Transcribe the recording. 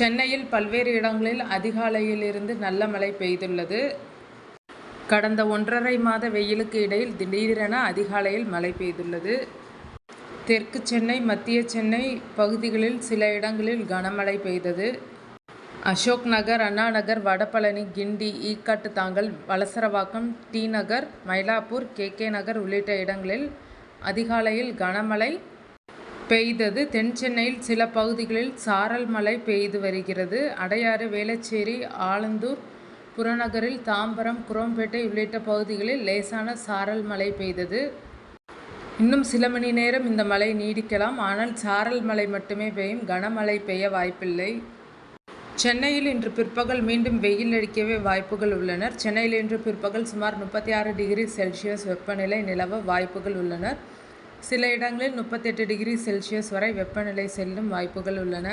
சென்னையில் பல்வேறு இடங்களில் அதிகாலையிலிருந்து நல்ல மழை பெய்துள்ளது. கடந்த ஒன்றரை மாத வெயிலுக்கு இடையில் திடீரென அதிகாலையில் மழை பெய்துள்ளது. தெற்கு சென்னை மத்திய சென்னை பகுதிகளில் சில இடங்களில் கனமழை பெய்தது. அசோக் நகர் அண்ணா நகர் வடபழனி கிண்டி ஈக்காட்டு தாங்கல் Valasaravakkam D Nagar Mylapore K K Nagar உள்ளிட்ட இடங்களில் அதிகாலையில் கனமழை பெய்தது. தென் சென்னையில் சில பகுதிகளில் சாரல் மழை பெய்து வருகிறது. அடையாறு வேளச்சேரி ஆலந்தூர் புறநகரில் தாம்பரம் குரோம்பேட்டை உள்ளிட்ட பகுதிகளில் லேசான சாரல் மழை பெய்தது. இன்னும் சில மணி நேரம் இந்த மழை நீடிக்கலாம். ஆனால் சாரல் மழை மட்டுமே பெய்யும். கனமழை பெய்ய வாய்ப்பில்லை. சென்னையில் இன்று பிற்பகல் மீண்டும் வெயில் அடிக்கவே வாய்ப்புகள் உள்ளனர் சென்னையில் இன்று பிற்பகல் சுமார் முப்பத்தி ஆறு டிகிரி செல்சியஸ் வெப்பநிலை நிலவ வாய்ப்புகள் உள்ளனர் சில இடங்களில் முப்பத்தெட்டு டிகிரி செல்சியஸ் வரை வெப்பநிலை செல்லும் வாய்ப்புகள் உள்ளன.